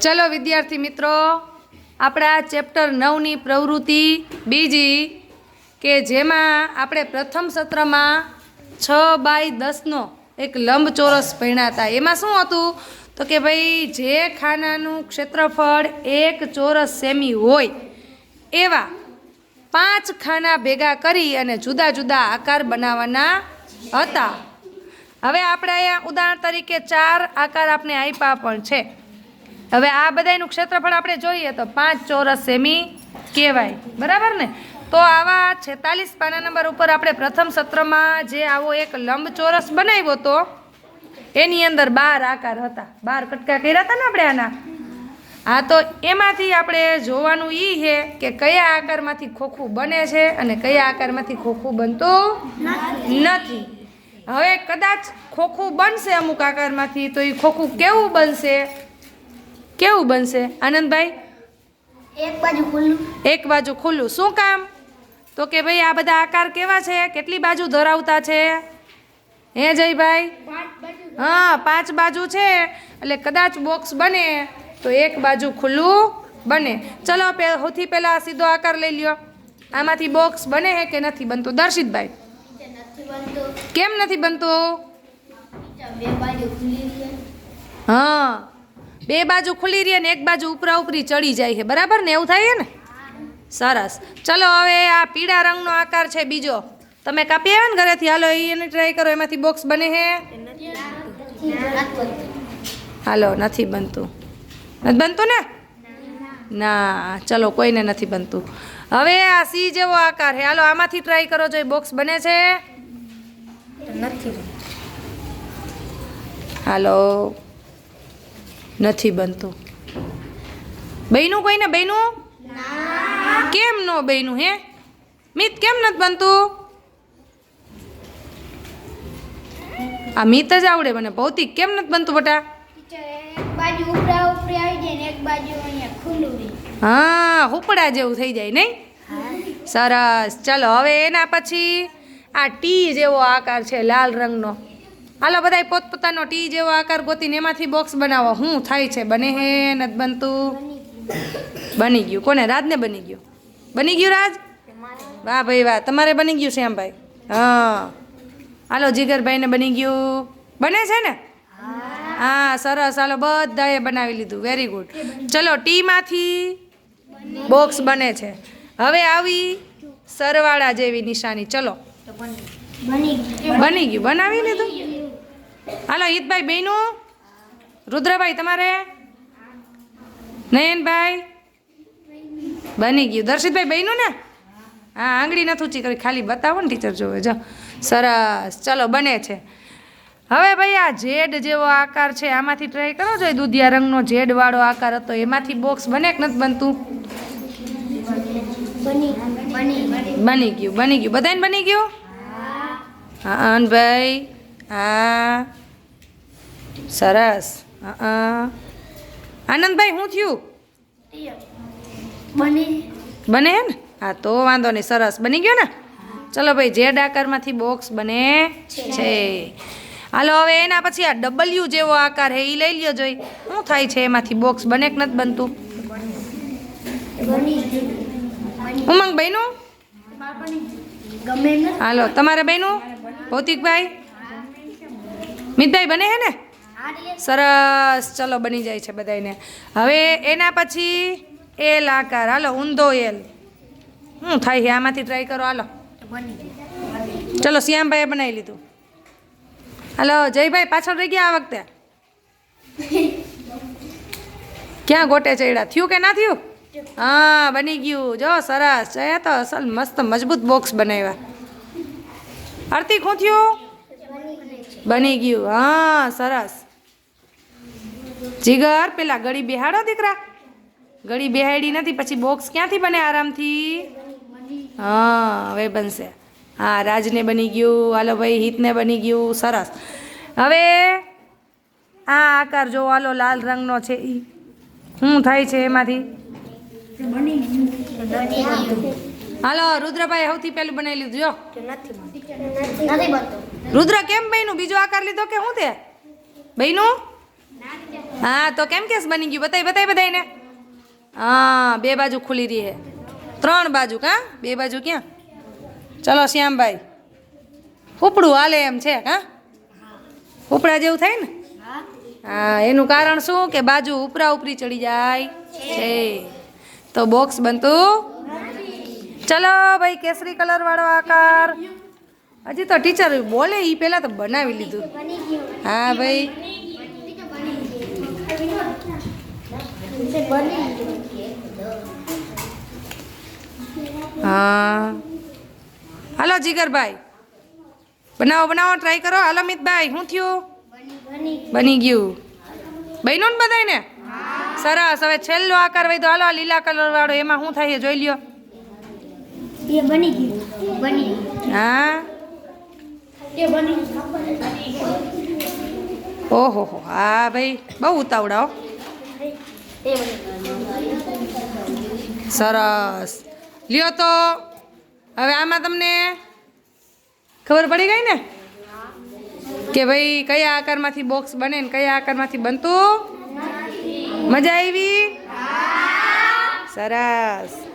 ચલો વિદ્યાર્થી મિત્રો, આપણા ચેપ્ટર નવની પ્રવૃત્તિ બીજી કે જેમાં આપણે પ્રથમ સત્રમાં છ બાય દસનો એક લંબચોરસ ભણ્યા હતા. એમાં શું હતું? તો કે ભાઈ, જે ખાનાનું ક્ષેત્રફળ એક ચોરસ સેમી હોય, એવા પાંચ ખાના ભેગા કરી અને જુદા જુદા આકાર બનાવવાના હતા. હવે આપણે અહીંયા ઉદાહરણ તરીકે ચાર આકાર આપણે આપ્યા પણ છે. હવે આ બધાયનું ક્ષેત્રફળ આપણે જોઈએ તો પાંચ ચોરસ સેમી કહેવાય. બરાબર ને? તો આવા છેતાલીસ પાના નંબર ઉપર આપણે પ્રથમ સત્રમાં જે આવો એક લંબચોરસ બનાવ્યો હતો એની અંદર બાર આકાર હતા. બાર કટકા કર્યા હતા ને આપણે આના? હા તો એમાંથી આપણે જોવાનું એ છે કે કયા આકારમાંથી ખોખું બને છે અને કયા આકારમાંથી ખોખું બનતું નથી. હવે કદાચ ખોખું બનશે અમુક આકારમાંથી તો એ ખોખું કેવું બનશે? કેવું બનશે? આનંદભાઈ? એક બાજુ ખુલ્લું. એક બાજુ ખુલ્લું. શું કામ? તો કે ભાઈ આ બધા આકાર કેવા છે? કેટલી બાજુ ધરાવતા છે? હે જયભાઈ? હા પાંચ બાજુ છે. એટલે કદાચ બોક્સ બને તો એક બાજુ ખુલ્લું બને. ચલો પે સૌથી પહેલાં સીધો આકાર લઈ લ્યો. આમાંથી બોક્સ બને છે કે નથી બનતું? દર્શિતભાઈ. કેમ નથી બનતું? હા. બે બાજુ ખુલ્લી રહી ને એક બાજુ ઉપરા ઉપરી ચડી જાય છે. બરાબર ને? એવું થાય ને? સરસ. ચલો હવે આ પીળા રંગનો આકાર છે બીજો. તમે કાપી આવ્યા ને ઘરેથી? હાલો એને ટ્રાય કરો. એમાંથી બોક્સ બને છે? હાલો નથી બનતું. નથી બનતું ને? ના ચલો કોઈને નથી બનતું. હવે આ સી જેવો આકાર છે. હાલો આમાંથી ટ્રાય કરો જો બોક્સ બને છે. નથી. હાલો. નથી બનતું. બહેનું કોઈને? બહેનું? કેમ નો બહેનું હે? મિત કેમ નથી બનતું? આ મિત જ આવડે મને. ભૌતિક કેમ નથી બનતું બટા? હા, હુપડા જેવું થઈ જાય નહીં? સરસ. ચાલો, હવે એના પછી આ ટી જેવો આકાર છે, લાલ રંગનો. હાલો બધા પોતપોતાનો ટી જેવો આકાર ગોતીને એમાંથી બોક્સ બનાવો. શું થાય છે? બને હે નથી બનતું? બની ગયું. કોને? રાજને બની ગયું. બની ગયું રાજ? વાહ ભાઈ વાહ. તમારે બની ગયું શ્યામભાઈ હા. હાલો જીગરભાઈને બની ગયું. બને છે ને? હા સરસ. હાલો બધાએ બનાવી લીધું. વેરી ગુડ ચલો ટીમાંથી બોક્સ બને છે. હવે આવી સરવાળા જેવી નિશાની. ચલો. બની બની ગયું. બનાવી લીધું? હાલો, હિતભાઈ બેનું રુદ્રભાઈ, તમારે? નયનભાઈ? બની ગયું. દર્શિતભાઈ બહેનું ને? હા, આંગળી નથી ઊંચી કરી, ખાલી બતાવો ને ટીચર જોવે. જો, સરસ. ચલો, બને છે. હવે ભાઈ આ જેડ જેવો આકાર છે, આમાંથી ટ્રાય કરો જોઈએ દૂધિયા રંગનો જેડ વાળો આકાર હતો. એમાંથી બોક્સ બને કે નથી બનતું? બની ગયું. બની ગયું. બધાને બની ગયું? હા, અનભાઈ. હા સરસ. આનંદભાઈ શું થયું? બની. બને હે ને? હા તો વાંધો નહીં સરસ. બની ગયો ને? ચલો ભાઈ જે આકારમાંથી બોક્સ બને છે. હાલો હવે એના પછી આ ડબલ્યુ જેવો આકાર હે એ લઈ લ્યો જોઈ. શું થાય છે એમાંથી બોક્સ બને કે નથી બનતું? ઉમંગ બહેનું હાલો તમારે બહેનું ભૌતિકભાઈ? મિતભાઈ બને હે ને? સરસ. ચલો બની જાય છે બધાને હવે એના પછી એલ આકાર. હાલો ઊંધો એલ. શું થાય છે? આમાંથી ટ્રાય કરો હાલો. ચલો શ્યામભાઈએ બનાવી લીધું. હાલો જયભાઈ પાછળ રહી ગયા આ વખતે? ક્યાં ગોટે ચડ્યા? થયું કે ના થયું? હા બની ગયું. જો સરસ. જયા તો અસલ મસ્ત મજબૂત બોક્સ બનાવ્યા. આરતી શું થયું? બની ગયું. હા, સરસ. જીગર, પેલા ગળી બેહાડો દીકરા. ગળી બેહાડી નથી, પછી બોક્સ ક્યાંથી બને આરામથી? હા, હવે બનશે. હા, રાજને બની ગયું. હાલો ભાઈ, હિતને બની ગયું. સરસ. હવે આ આકાર જો હાલો લાલ રંગનો છે એ શું થાય છે એમાંથી? હાલો રુદ્રભાઈ સૌથી પહેલું બનાવી લીધું જો. રુદ્ર કેમ બન્યું? બીજો આકાર લીધો કે શું તે? બન્યું? હા તો કેમ કેસ બની ગયું? બતાવી બતાવી બધાને હા બે બાજુ ખુલી રહી હે ત્રણ બાજુ કા? બે બાજુ ક્યાં? ચલો શ્યામભાઈ. ઉપડું હાલે એમ છે કા? ઉપડા જેવું થાય ને? હા હા એનું કારણ શું? કે બાજુ ઉપરા ઉપરી ચડી જાય. છે. તો બોક્સ બનતું ચલો ભાઈ કેસરી કલર વાળો આકાર. હજી તો ટીચર બોલે એ પહેલાં તો બનાવી લીધું. હા ભાઈ. હા. હાલો જીગરભાઈ. બનાવો બનાવો ટ્રાય કરો. હાલો મિતભાઈ શું થયું? બની ગયું. બન્યું ને બધાયને? સરસ. હવે છેલ્લો આકાર વહી તો હાલો આ લીલા કલર વાળો. એમાં શું થાય એ જોઈ લ્યો. એ બની ગયું. બની હા? એ બની ઓહો હો હા ભાઈ બહુ ઉતાવળા હો. સરસ. લ્યો તો હવે આમાં તમને ખબર પડી ગઈ ને? કે ભાઈ કયા આકારમાંથી બોક્સ બને ને કયા આકારમાંથી બનતું? મજા આવી? સરસ.